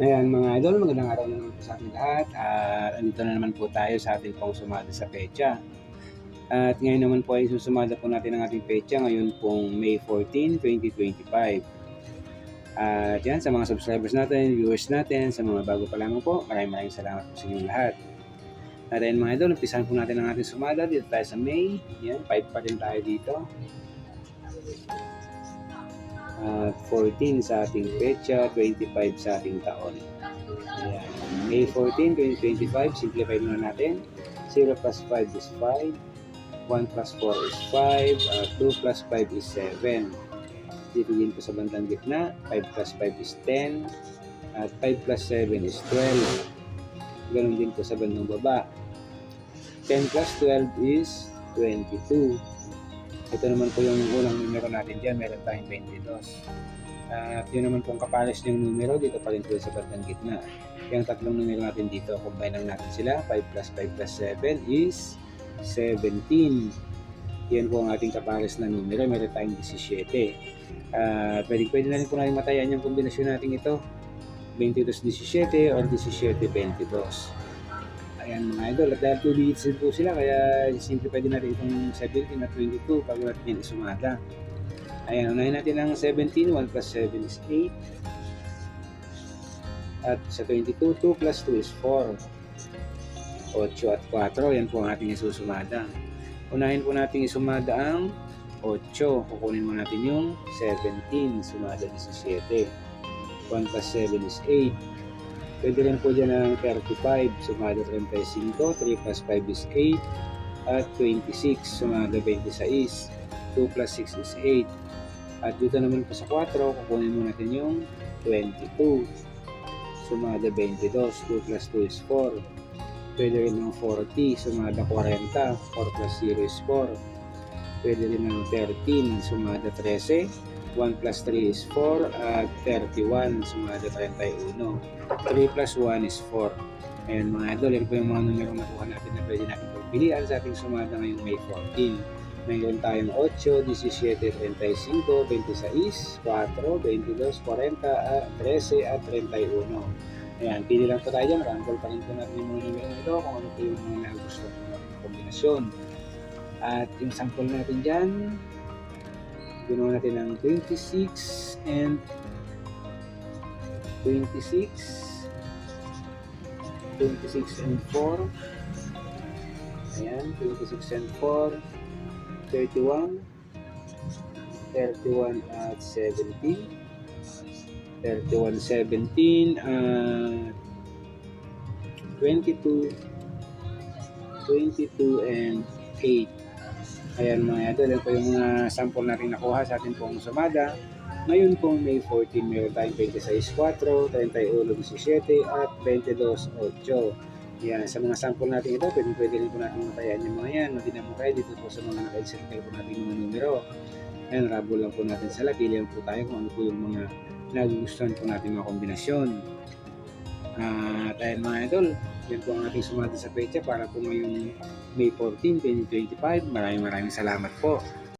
Ayan mga idol, magandang araw na naman po sa ating lahat. At andito na naman po tayo sa ating pong sumada sa pecha. At ngayon naman po ay susumada po natin ang ating pecha ngayon pong May 14, 2025. At yan, sa mga subscribers natin, viewers natin, sa mga bago pa lamang po, maraming maraming salamat po sa inyong lahat. At ayun mga idol, umpisahan po natin ang ating sumada dito tayo sa May. Yan, 5 pa rin tayo dito. At 14 sa ating pecha, 25 sa ating taon. Ayan. May 14, 2025, simplify muna natin. 0 plus 5 is 5. 1 plus 4 is 5. Uh, 2 plus 5 is 7. Dito din po sa bandang gitna. 5 plus 5 is 10. At 5 plus 7 is 12. Ganon din po sa bandang baba. 10 plus 12 is 22. Ito naman po yung unang numero natin dyan. Meron tayong 22. At yun naman po ang kapares ng numero. Dito pa rin po sa bandang gitna. Yung tatlong numero natin dito, combine lang natin sila. 5 plus 5 plus 7 is 17. Yan po ang ating kapares na numero. Meron tayong 17. At pwede, pwede na rin po natin matayan yung kombinasyon natin ito. 22-17 or 17-22. Ayan mga idol. At dahil 2 digits din po sila, kaya simple pwede natin itong 17 at 22 pag natin yan isumada. Ayan, unahin natin ang 17. 1 plus 7 is 8. At sa 22, 2 plus 2 is 4. 8 at 4, yan po ang ating isusumada. Unahin po natin isumada ang 8. Kukunin mo natin yung 17. Sumada 17. 1 plus 7 is 8. Pwede rin po dyan ang 35. Sumada 35. 3 plus 5 is 8. At 26. Sumada 26. 2 plus 6 is 8. At dito naman po sa 4, kukunin mo natin yung 22. Sumada 22. 2 plus 2 is 4. Pwede rin ng 40. Sumada 40. 4 plus 0 is 4. Pwede rin ng 13. Sumada 13. 1 plus 3 is 4. At 31. Sumada 31. 3 plus 1 is 4. Ayan mga idol, yan po yung mga numero nakuha natin na pwede natin pagpilian sa ating sumada ngayong May 14. Mayroon tayong 8, 17, 35, 26, 4, 22, 40, ah, 13 at 31. Ayan, pili lang po tayo dyan. Ramble pa rin po natin yung mga numero nito kung ano po yung mga nagustuhan natin kombinasyon. At yung sample natin dyan, ginawa natin ng 26 and 26 26 and 4 ayan 26 and 4 31 31 at 17 31 17 at 22 22 and 8 ayan mga idol po yung mga sample natin nakuha sa ating pong sumada ngayon pong May 14 meron tayong 26 4 31 17 at 22 8 yan, sa mga sample natin ito, pwede, pwede rin po natin matayan yung mga yan. Hindi naman tayo dito po sa mga naka-circle po natin mga numero. Ayan, rabo lang po natin sila. Pili lang po tayo kung ano po yung mga nagugustuhan po natin mga kombinasyon. At ayan mga idol, yan po ang ating sumati sa pecha para po ngayong May 14, 2025. Maraming maraming salamat po.